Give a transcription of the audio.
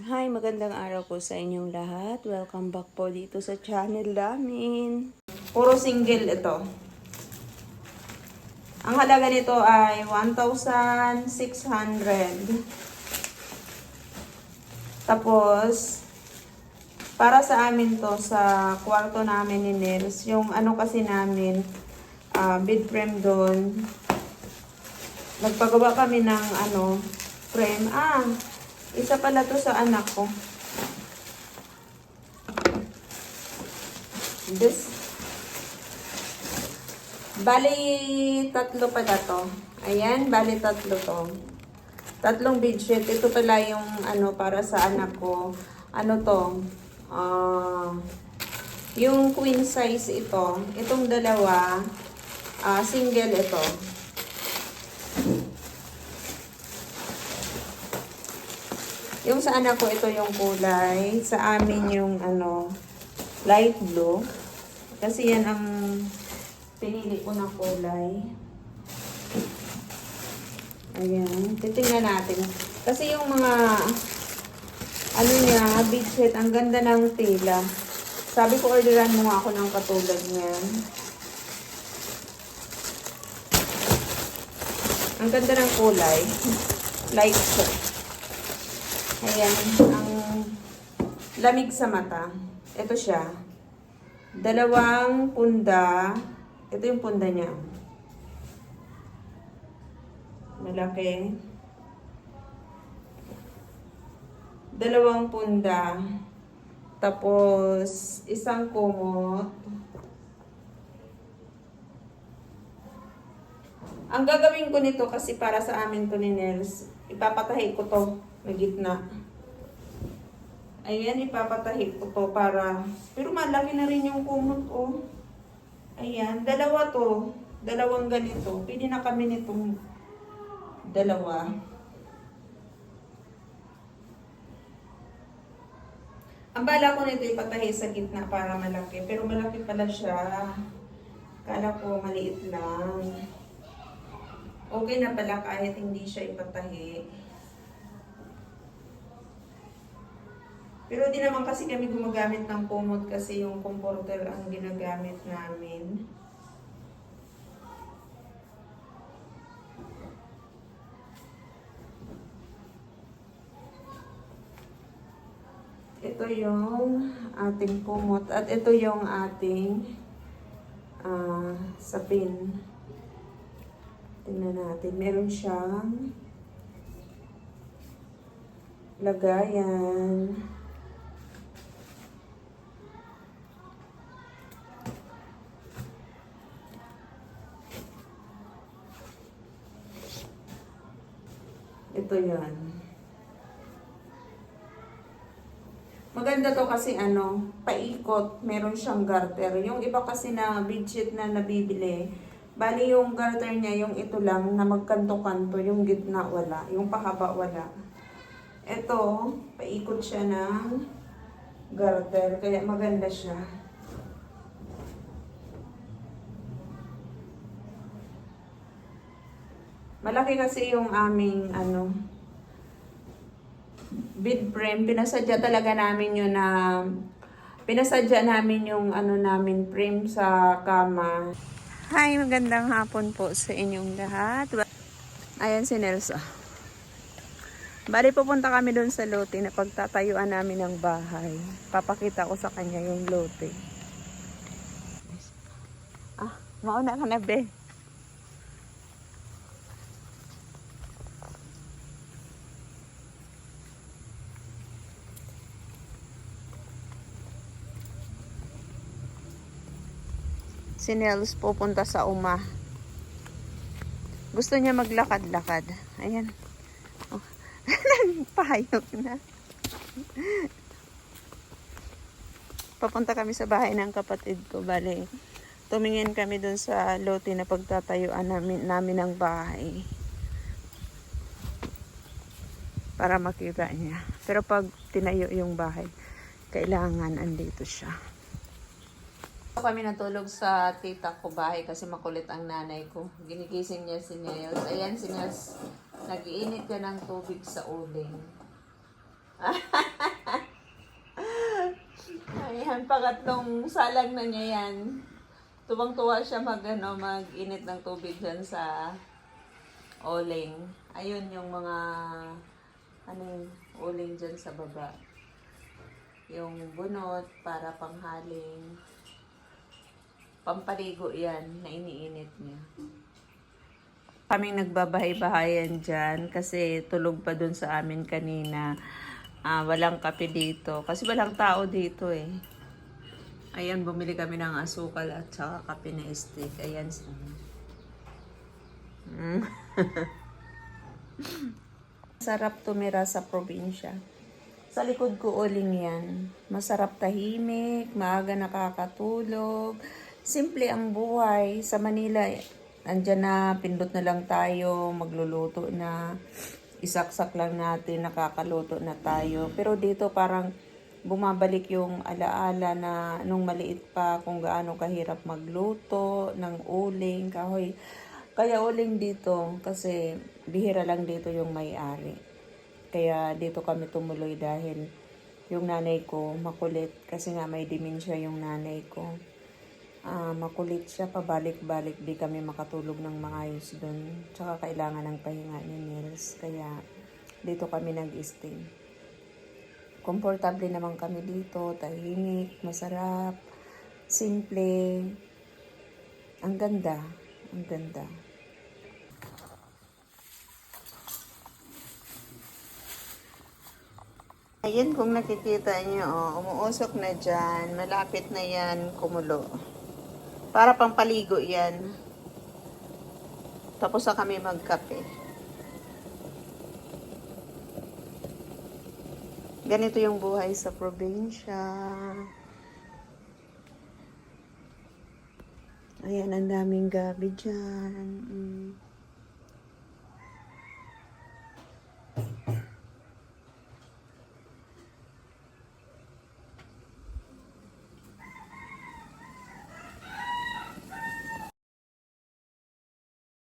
Hi, magandang araw po sa inyong lahat. Welcome back po dito sa channel namin. Puro single ito. Ang halaga nito ay 1,600. Tapos, para sa amin to, sa kwarto namin ni Nels, yung ano kasi namin, ah, bed frame doon, nagpagawa kami ng ano, frame. Ah, isa pala to sa anak ko. This, bali tatlo pala to. Ayan, bali tatlo to. Tatlong bedsheet. Ito pala yung ano para sa anak ko. Ano to? Ah, yung queen size ito. Itong dalawa, ah, single ito. Yung sa anak ko, ito yung kulay. Sa amin yung ano, light blue. Kasi yan ang pinili ko na kulay. Ayan. Titingnan natin. Kasi yung mga ano niya, bedsheet, ang ganda ng tela. Sabi ko, orderan mo nga ako ng katulad niyan. Ang ganda ng kulay. Light siya. Ayan, ang lamig sa mata. Ito siya. Dalawang punda. Ito yung punda niya. Malaki. Dalawang punda. Tapos, isang kumot. Ang gagawin ko nito kasi para sa amin to ni Nels, ipapatahi ko to na gitna. Ayan, ipapatahi ko to para, pero malaki na rin yung kumot oh. Ayan, dalawa to, dalawang ganito. Pwede na kami nitong dalawa. Ang bala ko nito ipatahi sa gitna para malaki, pero malaki pala siya. Kala ko maliit lang. Okay na pala kahit hindi siya ipatahi. Pero di naman kasi kami gumagamit ng kumot kasi yung comforter ang ginagamit namin. Ito yung ating kumot at ito yung ating ah, sapin. Tingnan natin. Meron siyang lagayan. Ito yan. Maganda to kasi ano, paikot, meron siyang garter. Yung iba kasi na bedsheet na nabibili, bali yung garter niya, yung ito lang na magkanto-kanto, yung gitna wala, yung pahaba wala. Ito, paikot siya ng garter, kaya maganda siya. Malaki kasi yung aming ano bid frame. Pinasadya talaga namin yun na pinasadya namin yung ano namin frame sa kama. Hi, magandang hapon po sa inyong lahat. Ayan si Nelsa. Bali pupunta kami doon sa lote na pagtatayuan namin ng bahay. Papakita ko sa kanya yung lote. Ah, mauna ka na be. Si Nels pupunta sa uma. Gusto niya maglakad-lakad. Ayan. Oh. Na. Papunta kami sa bahay ng kapatid ko. Bale, tumingin kami dun sa lote na pagtatayuan namin, namin ng bahay. Para makita niya. Pero pag tinayo yung bahay, kailangan andito siya. Kami natulog sa tita ko bahay kasi makulit ang nanay ko. Ginigising niya si Nels. Ayan si Nels, nag-iinit ka ng tubig sa uling. pangatlong salang na niya yan. Tuwang-tuwa siya mag, ano, mag-init ng tubig dyan sa oling. Ayun yung mga, ano yung oling dyan sa baba. Yung bunot para panghaling. Pampaligo yan na iniinit niya. Kaming nagbabahay-bahayan dyan kasi tulog pa dun sa amin kanina. Ah, walang kape dito. Kasi walang tao dito eh. Ayan, bumili kami ng asukal at saka kape na stick. Ayan. Mm. Sarap tumira sa probinsya. Sa likod ko uling yan. Masarap tahimik, maaga nakakatulog. Simple ang buhay. Sa Manila, andyan na, pindot na lang tayo, magluluto na. Isaksak lang natin, nakakaluto na tayo. Pero dito parang bumabalik yung alaala na nung maliit pa kung gaano kahirap magluto ng uling, kahoy. Kaya uling dito kasi bihira lang dito yung may-ari. Kaya dito kami tumuloy dahil yung nanay ko makulit kasi nga may dementia yung nanay ko. Ah, makulit siya, pabalik-balik di kami makatulog ng maayos doon. Tsaka kailangan ng pahinga ni Nils. Kaya dito kami nag-stay. Komportable naman kami dito, tahimik, masarap, simple. Ang ganda, ang ganda. Ayan kung nakikita niyo, oh, umuusok na dyan. Malapit na yan kumulo. Para pang paligo yan. Tapos na kami magkape. Ganito yung buhay sa probinsya. Ayan, ang daming gabi dyan. Mm.